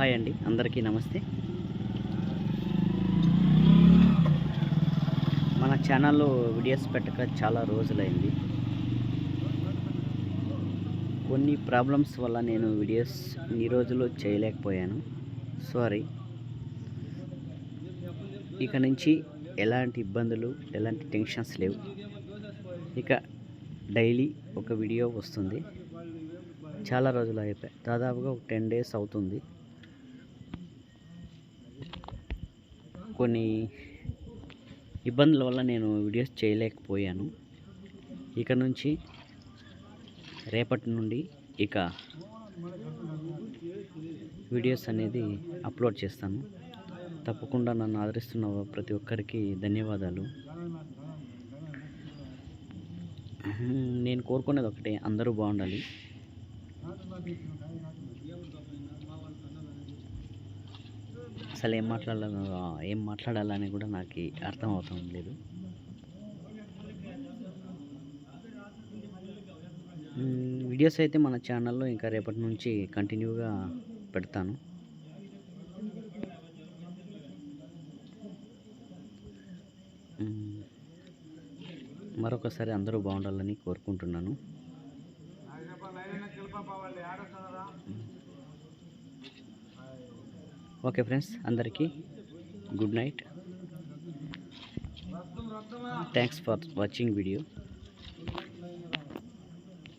Hi అండి అందరికీ నమస్తే. మన ఛానల్లో వీడియోస్ పెట్టక చాలా రోజులైంది. కొన్ని ప్రాబ్లమ్స్ వల్ల నేను వీడియోస్ ఈ రోజులు చేయలేకపోయాను. సారీ ఇక నుంచి ఎలాంటి ఇబ్బందులు ఎలాంటి టెన్షన్స్ లేవు. ఇక డైలీ ఒక వీడియో వస్తుంది. చాలా రోజులు అయిపోయాయి దాదాపుగా ఒక టెన్ డేస్ అవుతుంది. కొన్ని ఇబ్బందుల వల్ల నేను వీడియోస్ చేయలేకపోయాను. ఇక నుంచి రేపటి నుండి ఇక వీడియోస్ అనేది అప్లోడ్ చేస్తాను. తప్పకుండా నన్ను ఆదరిస్తున్న ప్రతి ఒక్కరికి ధన్యవాదాలు. నేను కోరుకునేది ఒకటే అందరూ బాగుండాలి. అసలు ఏం మాట్లాడాలో ఏం మాట్లాడాలని కూడా నాకు అర్థం అవుతాం లేదు వీడియోస్ అయితే మన ఛానల్లో ఇంకా రేపటి నుంచి కంటిన్యూగా పెడతాను. మరొకసారి అందరూ బాగుండాలని కోరుకుంటున్నాను. ఓకే ఫ్రెండ్స్ అందరికీ good night thanks for watching video